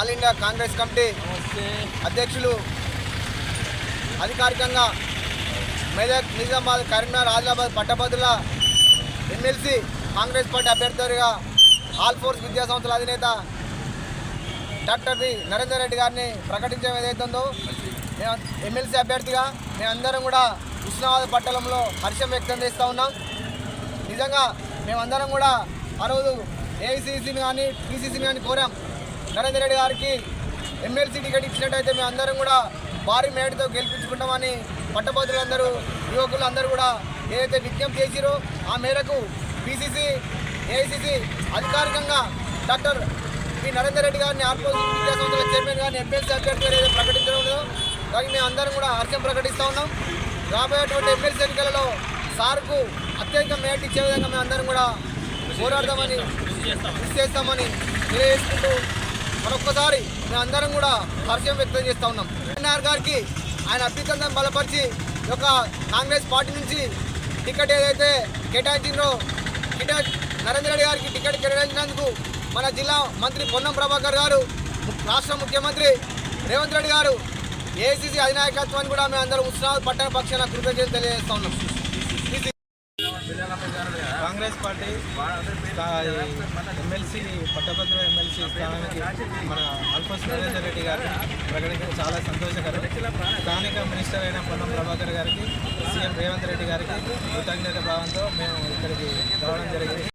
All India Congress committee అధ్యక్షులు అధికారికంగా మెదక్ నిజామాబాద్ కరీంనగర్ ఆదిలాబాద్ పట్టభద్రుల ఎమ్మెల్సీ కాంగ్రెస్ పార్టీ అభ్యర్థిగా ఆల్ ఫోర్స్ విద్యా సంస్థల అధినేత డాక్టర్ బి నరేందర్ రెడ్డి గారిని ప్రకటించడం ఏదైతే ఉందో మేము ఎమ్మెల్సీ అభ్యర్థిగా మేమందరం కూడా ఉస్నాబాద్ పట్టణంలో హర్షం వ్యక్తం చేస్తూ ఉన్నాం. నిజంగా మేమందరం కూడా ఆ రోజు ఏఐసీసీని కానీ పీసీసీని కానీ కోరాం. నరేందర్ రెడ్డి గారికి ఎమ్మెల్సీ టికెట్ ఇచ్చినట్టయితే మేము అందరం కూడా భారీ మేడతో గెలిపించుకుంటామని పట్టభద్రులందరూ యువకులు అందరూ కూడా ఏదైతే విజ్ఞప్తి చేసిరో ఆ మేరకు బీసీసీ ఏఐసీసీ అధికారికంగా డాక్టర్ పి నరేందర్ రెడ్డి గారిని ఆర్పో విద్యా సంస్థల చైర్మన్ గారిని ఎమ్మెల్సీ అభ్యర్థిగా ఏదైతే ప్రకటించడం దానికి మేము అందరం కూడా హర్షం ప్రకటిస్తూ ఉన్నాం. రాబోయేటువంటి ఎమ్మెల్సీ ఎన్నికలలో సార్కు అత్యధిక మేట ఇచ్చే విధంగా మేము అందరం కూడా పోరాడదామని కృషి చేస్తామని తెలియజేసుకుంటూ మరొక్కసారి మేము అందరం కూడా హర్షం వ్యక్తం చేస్తూ ఉన్నాం. ఎన్ఆర్ గారికి ఆయన అభ్యర్థులను బలపరిచి ఒక యొక్క కాంగ్రెస్ పార్టీ నుంచి టికెట్ ఏదైతే కేటాయించిందో టికెట్ నరేంద్ర రెడ్డి గారికి టికెట్ కేటాయించినందుకు మన జిల్లా మంత్రి పొన్నం ప్రభాకర్ గారు రాష్ట్ర ముఖ్యమంత్రి రేవంత్ రెడ్డి గారు ఏసీసీ అధినాయకత్వాన్ని కూడా మేము అందరం ఉత్సాహ పట్టణ పక్షాన కృతజ్ఞతలు తెలియజేస్తా ఉన్నాం. కాంగ్రెస్ పార్టీ ఎమ్మెల్సీ పట్టభద్ర ఎమ్మెల్సీ స్థానానికి మన అల్ఫోస్ నరేందర్ రెడ్డి గారిని ప్రకటించడం చాలా సంతోషకరం. స్థానిక మినిస్టర్ అయిన పొన్నం ప్రభాకర్ గారికి సీఎం రేవంత్ రెడ్డి గారికి కృతజ్ఞత భావంతో మేము ఇక్కడికి రావడం జరిగింది.